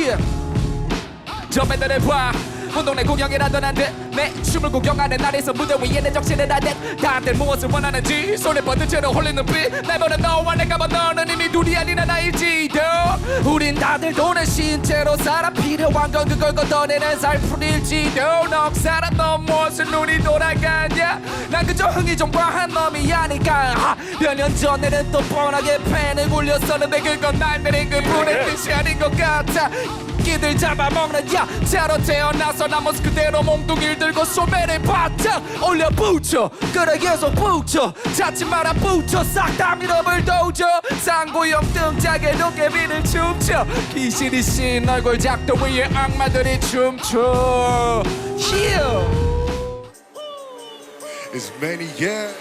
yeah. 저 맨날을 봐. 운동내 구경이라던 한데 내 춤을 구경하는 날에서 무대 위에 내 적시를 하듯 다들 무엇을 원하는지 손에 뻗은 채로 홀리는 빛날 보는 너와 내가 본 너는 이미 둘이 아닌 하나일지도. 우린 다들 돈을 신채로 살아 필요한 건 그걸 걷어내는 살풀일지도 너 살았던 무엇을 눈이 돌아가냐 난 그저 흥이 좀 과한 놈이 아니까. 몇 년 전에는 또 뻔하게 팬을 굴렸었는데 그건 날들인 그분의 뜻이 아닌 것 같아. 끼들 잡아먹는 야자로 태어나서 나머지 그대로 몽둥이를 들고 소매를 바짝 올려 붙여 그래 계속 붙여 찾지 마라 붙여 싹 다 밀어볼 도저 쌍구형 등짝에 도깨비를 춤춰. 귀신이 신 얼굴 작도 위에 악마들이 춤춰 yeah. It's many, yeah.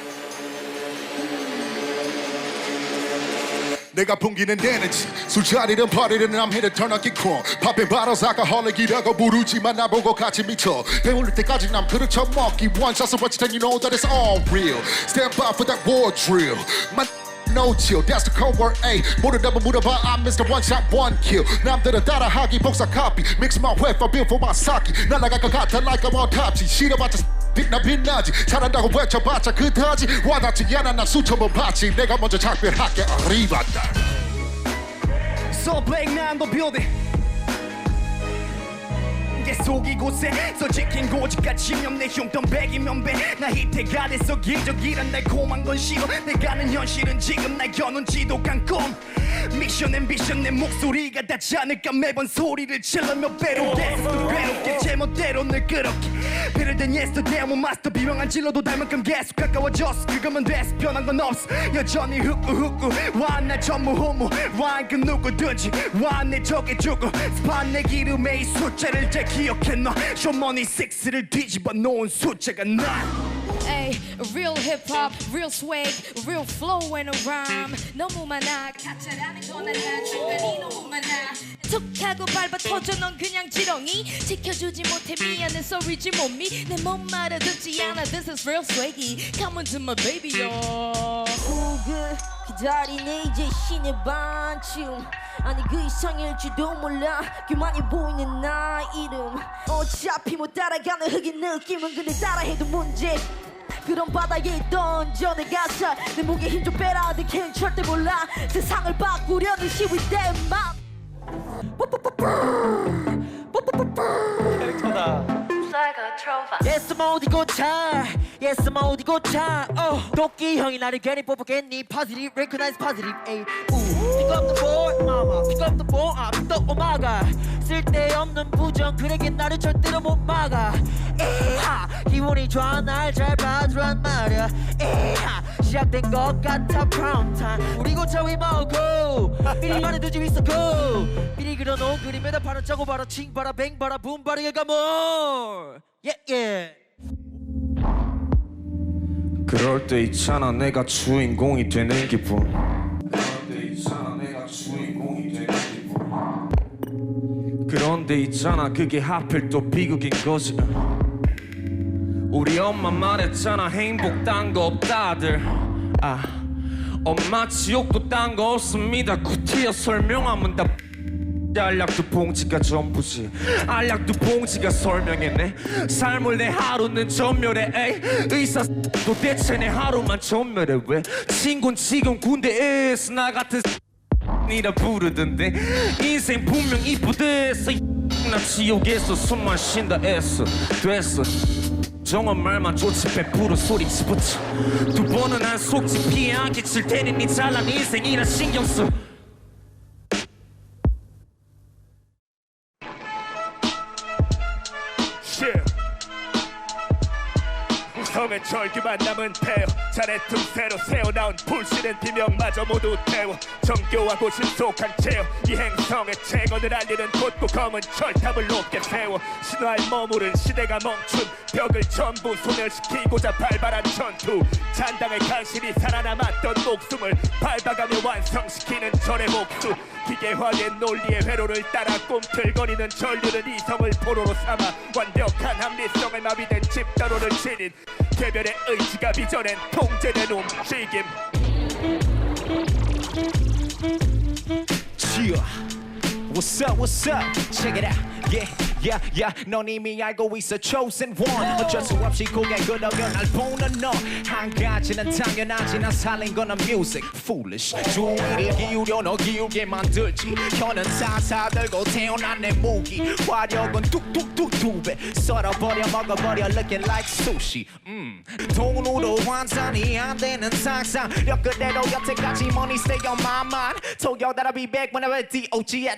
내가 풍기는 에너지 술자리든 파리든 I'm here to turn up crunk 밥에 바로서 alcoholic이라고 부르지만 나보고 같이 미쳐 배울릴 때까지 남 그렇죠 먹기 One shot so what you think you know that it's all real Stand by for that war drill My No chill, that's the code word A 모르다면 물어봐 I'm Mr. One Shot One Kill 남들은 따라하기 복사 copy Mix my way for build for my sake 날아갈 것 같아 like I'm top 싫어봤자 빛나 빛나지 잘한다고 외쳐봤자 그다지 와닿지 않아 난 수천 번 봤지 내가 먼저 작별할게 arrivada So black now in the building 계 속 이 곳에 써지킨 고집같이 내 흉던 백이면 배나 희태가 돼서 기적이란 달콤한 건 싫어. 내가 는 현실은 지금 날 겨눈 지독한 꿈 미션 앰비션 내 목소리가 닿지 않을까. 매번 소리를 질러 몇 배로 계속 괴롭게. 제멋대로 늘 그렇게. 배를 댄 yesterday I'm a master 비명한 질러도 끔 계속 가까워졌어. 그거면 됐어 변한 건 없어. 여전히 흑구흑구 와날 전무후무. 와그 누구든지. 와내 적에 주고 스팟 내 기름에 이 숫자를 잘기 억해 놔 쇼머니 6를 뒤집어 놓은 숫자가 나 Ay, real hip hop, real swag, real flow and a rhyme. 너무 많아, 가짜라는 건 알아. 중간이 너무 많아. 툭 하고 밟아 터져 넌 그냥 지렁이. 지켜주지 못해 미안해 sorry지 몸이 내몸 말아 듣지 않아. This is real swaggy. Come on to my baby, yo. 혹은 기다리네 이제 신의 반쯤 아니 그 이상일지도 몰라. 교만이 보이는 나 이름. 어차피 못 따라가는 흑인 느낌은 근데 따라해도 문제. 그런 바닥에 던져 내 가사 내 목에 힘 좀 빼라. 내캔 절대 몰라. 세상을 바꾸려는 시위 때만 Yes, I'm 어디 고차. Yes, I'm 어디 고차. Oh, 도끼 형이 나를 괜히 뽑았겠니? Positive, recognize positive. Ooh. Pick up the board, mama. Pick up the ball, 아, pick up 오마가. 쓸데없는 부정, 그에게 나를 절대로 못 막아. 에하, 기분이 좋아 날 잘 봐주란 말이야. 에하, 시작된 것 같아 prime time. 우리 고차 위 먹고 미리 말해두지 있었고 미리 그려놓은 그림에다 바로 짜고 바로 칭 바라 뱅 바라 붐 바라 얘가 뭘? 예 예. 그럴 때 있잖아 내가 주인공이 되는 기분. 그런데 있잖아 그게 하필 또 비극인 거지. 우리 엄마 말했잖아 행복 딴 거 없다들. 아 엄마 지옥도 딴 거 없습니다. 구티어 설명하면 다 알약도 봉지가 전부지. 알약도 봉지가 설명했네. 삶을 내 하루는 전멸해 에이. 의사 도대체 내 하루만 전멸해 왜? 친구는 지금 군대에서 나 같은 이라 부르던데. 인생 분명 이쁘댔어 나 지옥에서 숨만 쉰다 애써. 됐어. 정원 말만 좋지 100% 소리 집어쳐. 두 번은 안 속지 피해 안 끼칠 테니 네 잘난 인생이라 신경 써 우성의 절규만 남은 태어 자네 틈새로 새어나온 불씨는 비명마저 모두 태워. 정교하고 신속한 체어 이 행성의 채권을 알리는 곧고 검은 철탑을 높게 세워. 신화에 머무른 시대가 멈춘 벽을 전부 소멸시키고자 발발한 전투. 잔당의 간신히 살아남았던 목숨을 밟아가며 완성시키는 절의 목수. 기계화된 논리의 회로를 따라 꿈틀거리는 전류는 이성을 포로로 삼아 완벽한 합리성에 마비된 집단호를 지닌 개별의 의지가 빚어낸 통제된 움직임 지어 what's up, what's up? Check it out. Yeah, yeah, yeah. 넌 이미 알고 있어, chosen one. 어쩔 수 없이 고개 끄덕여 날 보는 너. 한 가지는 당연하지, 난 살린 거는 music. Foolish. 주의를 기울여 너 기울게 만들지. 혀는 사사 들고 태어난 내 무기. 화력은 뚝뚝뚝 두 배. 썰어버려 먹어버려 looking like sushi. 음. 돈으로 환산이 안 되는 상상. 력 그대로 여태까지 money stay on my mind. Told that I'll be back whenever D.O.G.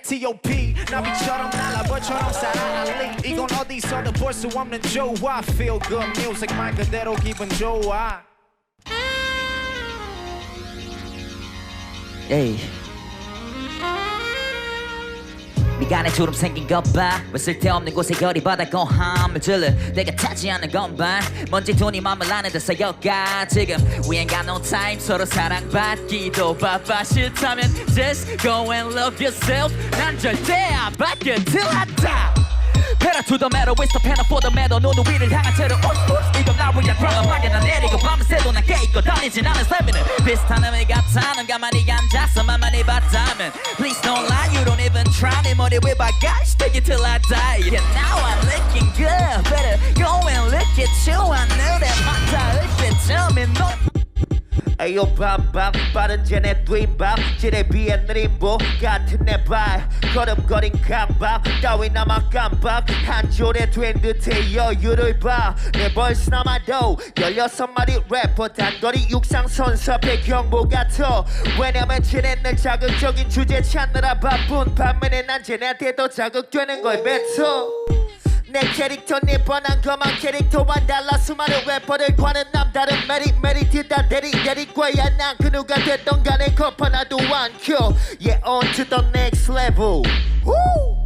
at T.O.P. 나비처럼 날아 벌처럼 살아날리. 이건 어디서도 볼 수 없는 조화. Feel good music 말 그대로 기분 좋아. 에이 미간에 주름 생긴 것봐왜 쓸데없는 곳에 열이 받아 고함을 질러 내가 타지 않는 건반 먼지 돈이 맘을 안에 쌓여가. 지금 We ain't got no time 서로 사랑받기도 바빠. 싫다면 Just go and love yourself. 난 절대 안 바뀌어 till I die. Pedal to the metal, waste the pedal for the metal. 눈 위를 향한 채로 우스 이건 날 위한 드럼 막연나 내리고 밤새도 난 깨있고 떨리진 않은 삶에는 비슷한 의미 같아 넌 가만히 앉아서 만만히 봤다면. Please don't lie, you don't even try 내 머리 위 bagage, take it till I die Yeah, now I'm looking good Better go and look at you 하 에요 밤밤 빠른 쟤네 뒷밤. 지뢰 비에 느린 보 같은 내발. 걸음거린 감박 따위나마 깜박 한 줄에 된 듯해 여유를 봐내 벌스나마도 열여섯 마리 래퍼 단거리 육상선서 배경보 같아. 왜냐면 쟤네는 자극적인 주제 찾느라 바쁜 반면에 난 쟤네한테도 자극되는 걸 뱉어 내 캐릭터는 뻔한 것만 캐릭터와 달라 수많은 래퍼들과는 남다른 메리 메리트 다 대리 대리 거야 난 그 누가 됐던 간에 컵 하나도 안 켜. Yeah on to the next level Woo!